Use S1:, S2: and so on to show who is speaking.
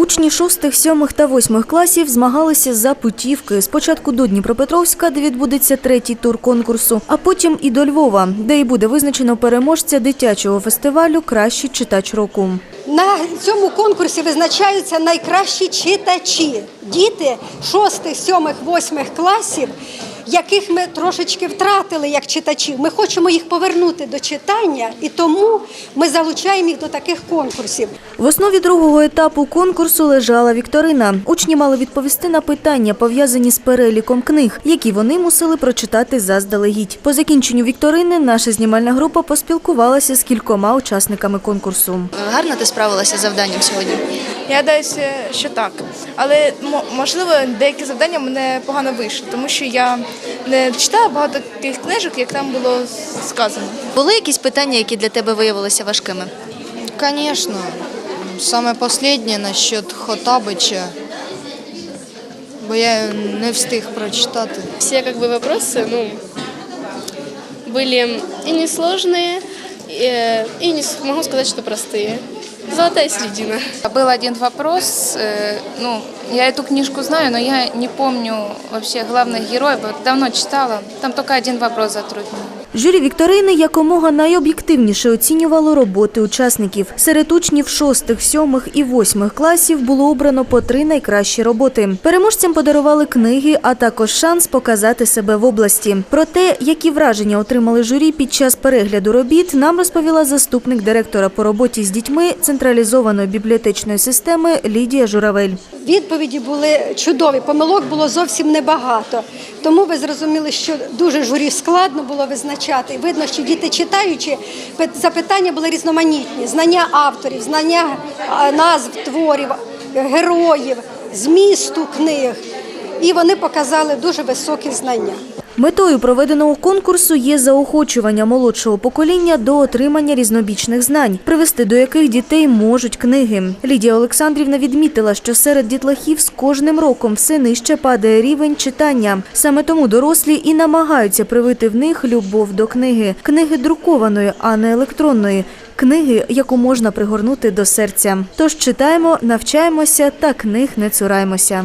S1: Учні шостих, сьомих та восьмих класів змагалися за путівки. Спочатку до Дніпропетровська, де відбудеться третій тур конкурсу, а потім і до Львова, де і буде визначено переможця дитячого фестивалю Кращий читач року.
S2: На цьому конкурсі визначаються найкращі читачі, діти шостих, сьомих, восьмих класів, яких ми трошечки втратили як читачів. Ми хочемо їх повернути до читання, і тому ми залучаємо їх до таких конкурсів.
S1: В основі другого етапу конкурсу лежала вікторина. Учні мали відповісти на питання, пов'язані з переліком книг, які вони мусили прочитати заздалегідь. По закінченню вікторини наша знімальна група поспілкувалася з кількома учасниками конкурсу.
S3: Гарно ти справилася з завданням сьогодні?
S4: Я гадаюся, що так. Але мо- можливо, деякі завдання мене погано вийшли, тому що я не читала багато тих книжок, як там було сказано.
S3: Були якісь питання, які для тебе виявилися важкими?
S5: Конечно. Самое последнее насчет Хотабича, бо я не встиг прочитати.
S6: Все как бы вопросы, ну, были и несложные, и, и не с- могу сказать, что простые. Золотая середина.
S7: Был один вопрос, э, ну, я эту книжку знаю, но я не помню вообще главных героев, вот давно читала, там только один вопрос затруднен.
S1: Журі вікторини якомога найоб'єктивніше оцінювало роботи учасників. Серед учнів шостих, сьомих і восьмих класів було обрано по три найкращі роботи. Переможцям подарували книги, а також шанс показати себе в області. Про те, які враження отримали журі під час перегляду робіт, нам розповіла заступник директора по роботі з дітьми централізованої бібліотечної системи Лідія Журавель.
S2: Відповіді були чудові, помилок було зовсім небагато. Тому ви зрозуміли, що дуже журі складно було визначати. Видно, що діти читаючи, запитання були різноманітні: знання авторів, знання назв творів, героїв, змісту книг. І вони показали дуже високі знання.
S1: Метою проведеного конкурсу є заохочування молодшого покоління до отримання різнобічних знань, привести до яких дітей можуть книги. Лідія Олександрівна відмітила, що серед дітлахів з кожним роком все нижче падає рівень читання. Саме тому дорослі і намагаються привити в них любов до книги, книги друкованої, а не електронної. Книги, яку можна пригорнути до серця. Тож читаємо, навчаємося та книг не цураймося.